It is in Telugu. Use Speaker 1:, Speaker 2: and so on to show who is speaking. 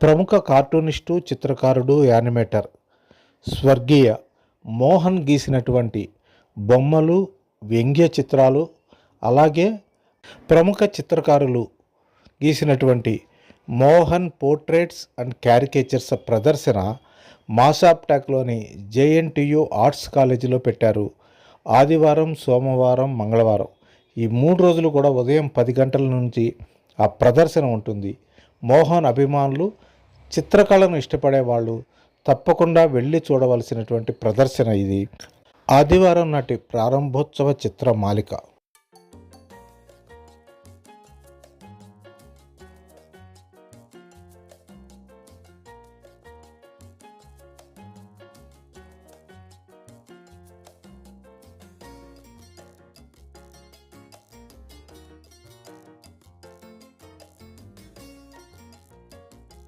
Speaker 1: ప్రముఖ కార్టూనిస్టు చిత్రకారుడు యానిమేటర్ స్వర్గీయ మోహన్ గీసినటువంటి బొమ్మలు వ్యంగ్య చిత్రాలు అలాగే ప్రముఖ చిత్రకారులు గీసినటువంటి మోహన్ పోర్ట్రేట్స్ అండ్ క్యారికేచర్స్ ప్రదర్శన మాసాప్టాక్లోని జేఎన్టీయు ఆర్ట్స్ కాలేజీలో పెట్టారు. ఆదివారం సోమవారం మంగళవారం ఈ మూడు రోజులు కూడా ఉదయం పది గంటల నుంచి ఆ ప్రదర్శన ఉంటుంది. మోహన్ అభిమానులు చిత్రకళను ఇష్టపడే వాళ్ళు తప్పకుండా వెళ్ళి చూడవలసినటువంటి ప్రదర్శన ఇది. ఆదివారం నాటి ప్రారంభోత్సవ చిత్ర మాలిక.